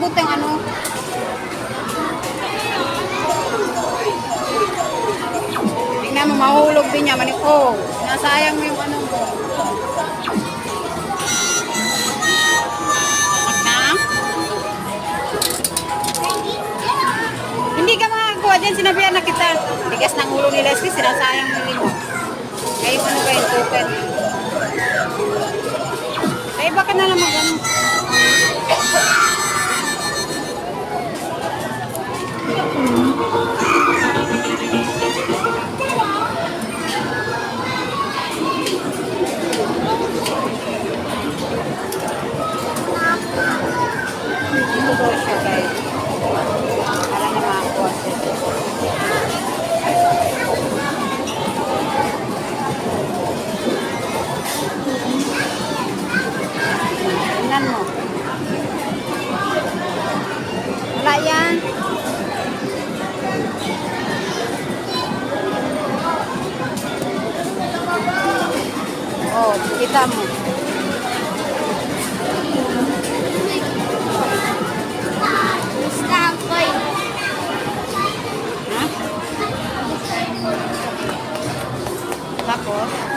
malambot ang ano. Tingnan mo, mahulog din niya. Mani, oh, nasayang mo yung ano mo. Hindi ka makakakuha dyan. Sinabihan na kita. Tigas ng ulo ni Leslie, sinasayang mo rin. Ngayon ano ba yung token? Ay, baka na naman ano. Daw siya. Oh, kita mo. Tapos?